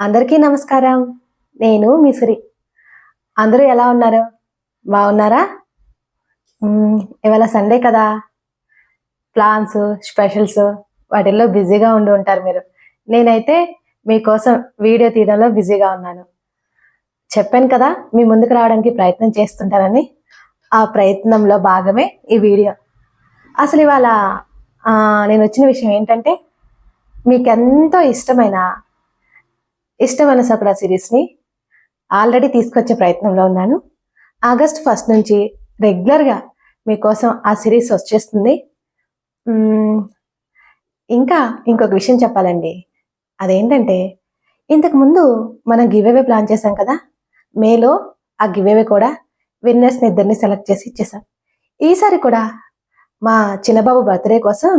అందరికీ నమస్కారం. నేను మిసిరి అందరూ ఎలా ఉన్నారు? బాగున్నారా? ఇవాళ సండే కదా. ప్లాన్స్ స్పెషల్స్ వాటిల్లో బిజీగా ఉండి ఉంటారు మీరు. నేనైతే మీకోసం వీడియో తీయడంలో బిజీగా ఉన్నాను. చెప్పాను కదా మీ ముందుకు రావడానికి ప్రయత్నం చేస్తుంటానని ఆ ప్రయత్నంలో భాగమే ఈ వీడియో. అసలు ఇవాళ నేను వచ్చిన విషయం ఏంటంటే మీకు ఎంతో ఇష్టమైన ఇష్టమైన సకుడా సిరీస్ని ఆల్రెడీ తీసుకొచ్చే ప్రయత్నంలో ఉన్నాను. ఆగస్ట్ ఫస్ట్ నుంచి రెగ్యులర్గా మీకోసం ఆ సిరీస్ వచ్చేస్తుంది. ఇంకా ఇంకొక విషయం చెప్పాలండి. అదేంటంటే ఇంతకుముందు మనం గివేవే ప్లాన్ చేశాం కదా? మేలో ఆ గివేవే కూడా విన్నర్స్ని ఇద్దరిని సెలెక్ట్ చేసి ఇచ్చేసాం ఈసారి కూడా మా చిన్నబాబు బర్త్డే కోసం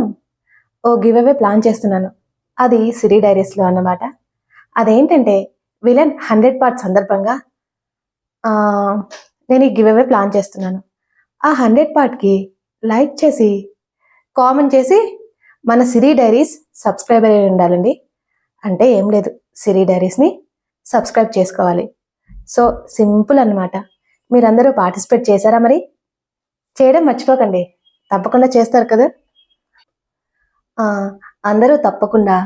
ఓ గివేవే ప్లాన్ చేస్తున్నాను. అది సిరీ డైరీస్లో అన్నమాట. అదేంటంటే విలన్ హండ్రెడ్ పార్ట్ సందర్భంగా నేను ఈ గివ్ అవే ప్లాన్ చేస్తున్నాను. ఆ హండ్రెడ్ పార్ట్కి లైక్ చేసి కామెంట్ చేసి మన సిరీ డైరీస్ సబ్స్క్రైబర్ అయి ఉండాలండి. అంటే ఏం లేదు సిరీ డైరీస్ని సబ్స్క్రైబ్ చేసుకోవాలి. సో సింపుల్ అన్నమాట. మీరందరూ పార్టిసిపేట్ చేశారా మరి? చేయడం మర్చిపోకండి. తప్పకుండా చేస్తారు కదా? అందరూ తప్పకుండా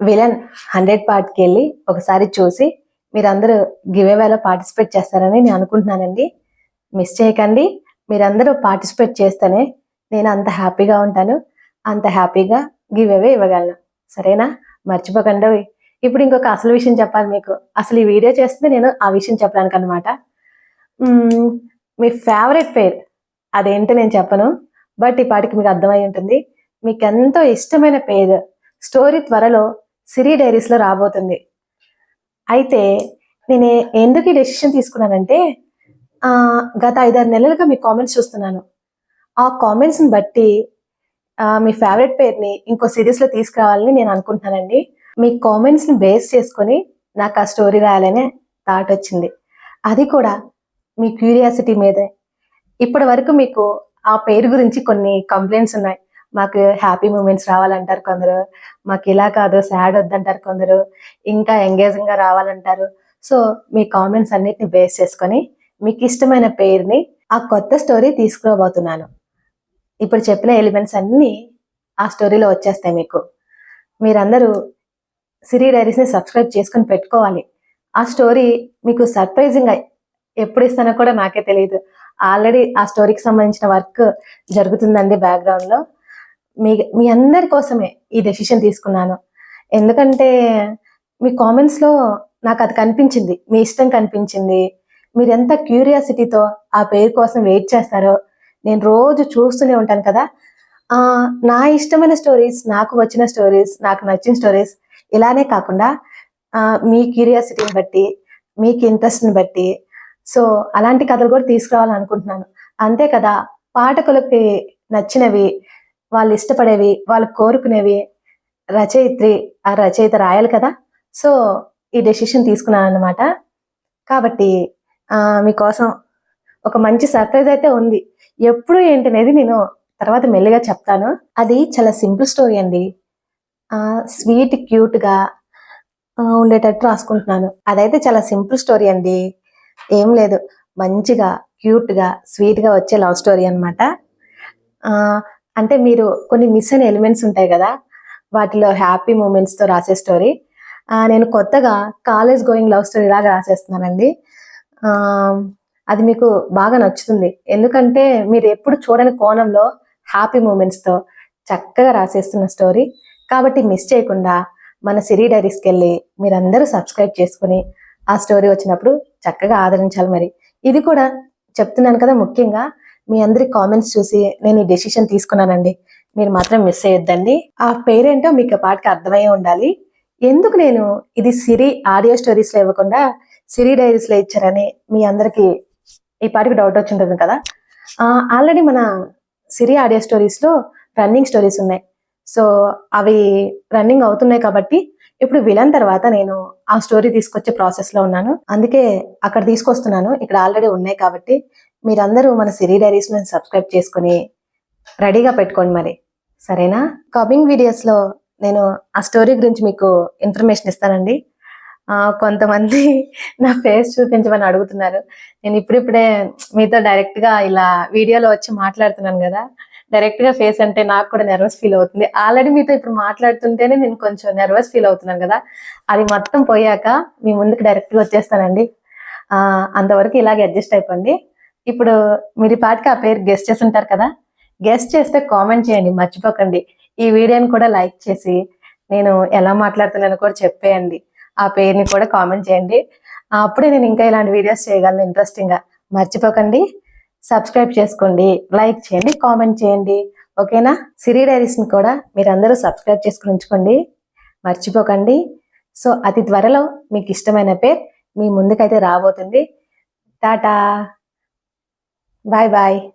విలన్ హండ్రెడ్ పార్ట్కి వెళ్ళి ఒకసారి చూసి మీరందరూ గివ్ అవేలో పార్టిసిపేట్ చేస్తారని నేను అనుకుంటున్నానండి. మిస్ చేయకండి. మీరందరూ పార్టిసిపేట్ చేస్తేనే నేను అంత హ్యాపీగా ఉంటాను. అంత హ్యాపీగా గివ్ అవే ఇవ్వగలను. సరేనా? మర్చిపోకండి. ఇప్పుడు ఇంకొక అసలు విషయం చెప్పాలి మీకు. అసలు ఈ వీడియో చేస్తే నేను ఆ విషయం చెప్పడానికి అనమాట మీ ఫేవరెట్ పేర్ అదేంటో నేను చెప్పను. బట్ ఈ పాటికి మీకు అర్థమై ఉంటుంది. మీకు ఎంతో ఇష్టమైన పేరు. స్టోరీ త్వరలో సిరీ డైరీస్లో రాబోతుంది. అయితే నేను ఎందుకు ఈ డెసిషన్ తీసుకున్నానంటే గత ఐదారు నెలలుగా మీ కామెంట్స్ చూస్తున్నాను. ఆ కామెంట్స్ని బట్టి మీ ఫేవరెట్ పేరుని ఇంకో సిరీస్లో తీసుకురావాలని నేను అనుకుంటున్నానండి. మీ కామెంట్స్ని బేస్ చేసుకొని నాకు ఆ స్టోరీ రాయాలనే థాట్ వచ్చింది. అది కూడా మీ క్యూరియాసిటీ మీదే. ఇప్పటి వరకు మీకు ఆ పేరు గురించి కొన్ని కంప్లైంట్స్ ఉన్నాయి. మాకు హ్యాపీ మూమెంట్స్ రావాలంటారు కొందరు. మాకు ఇలా కాదు సాడ్ వద్దంటారు కొందరు. ఇంకా ఎంగేజింగ్గా రావాలంటారు. సో మీ కామెంట్స్ అన్నిటిని బేస్ చేసుకొని మీకు ఇష్టమైన పేరుని ఆ కొత్త స్టోరీ తీసుకురాబోతున్నాను. ఇప్పుడు చెప్పిన ఎలిమెంట్స్ అన్నీ ఆ స్టోరీలో వచ్చేస్తాయి మీకు. మీరందరూ సిరీ డైరీస్ని సబ్స్క్రైబ్ చేసుకొని పెట్టుకోవాలి. ఆ స్టోరీ మీకు సర్ప్రైజింగ్ ఎప్పుడు ఇస్తానో కూడా నాకే తెలియదు ఆల్రెడీ ఆ స్టోరీకి సంబంధించిన వర్క్ జరుగుతుందండి బ్యాక్గ్రౌండ్లో మీ మీ అందరి కోసమే ఈ డెసిషన్ తీసుకున్నాను. ఎందుకంటే మీ కామెంట్స్లో నాకు అది కనిపించింది. మీ ఇష్టం కనిపించింది. మీరు ఎంత క్యూరియాసిటీతో ఆ పేరు కోసం వెయిట్ చేస్తారో నేను రోజు చూస్తూనే ఉంటాను కదా. నా ఇష్టమైన స్టోరీస్ నాకు వచ్చిన స్టోరీస్ నాకు నచ్చిన స్టోరీస్ ఇలానే కాకుండా మీ క్యూరియాసిటీని బట్టి మీకు ఇంట్రెస్ట్ని బట్టి. సో అలాంటి కథలు కూడా తీసుకురావాలనుకుంటున్నాను. అంతే కదా పాఠకులకి నచ్చినవి వాళ్ళు ఇష్టపడేవి వాళ్ళు కోరుకునేవి రచయిత్రి ఆ రచయిత రాయాలి కదా. సో ఈ డెసిషన్ తీసుకున్నాను అనమాట కాబట్టి మీకోసం ఒక మంచి సర్ప్రైజ్ అయితే ఉంది. ఎప్పుడు ఏంటనేది నేను తర్వాత మెల్లిగా చెప్తాను. అది చాలా సింపుల్ స్టోరీ అండి. స్వీట్ క్యూట్గా ఉండేటట్టు రాసుకుంటున్నాను. అదైతే చాలా సింపుల్ స్టోరీ అండి. ఏం లేదు. మంచిగా క్యూట్గా స్వీట్గా వచ్చే లవ్ స్టోరీ అనమాట అంటే మీరు కొన్ని మిస్ అయిన ఎలిమెంట్స్ ఉంటాయి కదా వాటిలో హ్యాపీ మూమెంట్స్తో రాసే స్టోరీ. నేను కొత్తగా కాలేజ్ గోయింగ్ లవ్ స్టోరీ లాగా రాసేస్తున్నానండి. అది మీకు బాగా నచ్చుతుంది. ఎందుకంటే మీరు ఎప్పుడు చూడని కోణంలో హ్యాపీ మూమెంట్స్తో చక్కగా రాసేస్తున్న స్టోరీ. కాబట్టి మిస్ చేయకుండా మన సిరీ డైరీస్కి వెళ్ళి మీరందరూ సబ్స్క్రైబ్ చేసుకుని ఆ స్టోరీ వచ్చినప్పుడు చక్కగా ఆదరించాలి మరి. ఇది కూడా చెప్తున్నాను కదా ముఖ్యంగా మీ అందరి కామెంట్స్ చూసి నేను ఈ డెసిషన్ తీసుకున్నానండి. మీరు మాత్రం మిస్ అయ్యొద్దండి ఆ పేరేంటో మీకు పాటకి అర్థమై ఉండాలి. ఎందుకు నేను ఇది సిరి ఆడియో స్టోరీస్లో ఇవ్వకుండా సిరి డైరీస్లో ఇచ్చారని మీ అందరికీ ఈ పాటికి డౌట్ వచ్చి ఉంటుంది కదా ఆల్రెడీ మన సిరి ఆడియో స్టోరీస్లో రన్నింగ్ స్టోరీస్ ఉన్నాయి. సో అవి రన్నింగ్ అవుతున్నాయి కాబట్టి ఇప్పుడు విలన్ తర్వాత నేను ఆ స్టోరీ తీసుకొచ్చే ప్రాసెస్లో ఉన్నాను. అందుకే అక్కడ తీసుకొస్తున్నాను. ఇక్కడ ఆల్రెడీ ఉన్నాయి కాబట్టి మీరందరూ మన సిరీ డైరీస్ని సబ్స్క్రైబ్ చేసుకుని రెడీగా పెట్టుకోండి మరి. సరేనా? కమింగ్ వీడియోస్లో నేను ఆ స్టోరీ గురించి మీకు ఇన్ఫర్మేషన్ ఇస్తానండి. కొంతమంది నా ఫేస్ చూపించమని అడుగుతున్నారు. నేను ఇప్పుడిప్పుడే మీతో డైరెక్ట్గా ఇలా వీడియోలో వచ్చి మాట్లాడుతున్నాను కదా. డైరెక్ట్గా ఫేస్ అంటే నాకు కూడా నర్వస్ ఫీల్ అవుతుంది. ఆల్రెడీ మీతో ఇప్పుడు మాట్లాడుతుంటేనే నేను కొంచెం నర్వస్ ఫీల్ అవుతున్నాను కదా. అది మొత్తం పోయాక మీ ముందుకు డైరెక్ట్గా వచ్చేస్తానండి. అంతవరకు ఇలాగే అడ్జస్ట్ అయిపోండి. ఇప్పుడు మీరు ఈ పాటికి ఆ పేరు గెస్ట్ చేసి ఉంటారు కదా? గెస్ట్ చేస్తే కామెంట్ చేయండి మర్చిపోకండి. ఈ వీడియోని కూడా లైక్ చేసి నేను ఎలా మాట్లాడుతున్నానో కూడా చెప్పేయండి. ఆ పేరుని కూడా కామెంట్ చేయండి. అప్పుడే నేను ఇంకా ఇలాంటి వీడియోస్ చేయగలను ఇంట్రెస్టింగ్గా మర్చిపోకండి. సబ్స్క్రైబ్ చేసుకోండి. లైక్ చేయండి కామెంట్ చేయండి. ఓకేనా? సిరి డైరీస్ని కూడా మీరందరూ సబ్స్క్రైబ్ చేసుకుని ఉంచుకోండి. మర్చిపోకండి. సో అతి త్వరలో మీకు ఇష్టమైన పేరు మీ ముందుకైతే రాబోతుంది. టాటా! Bye bye.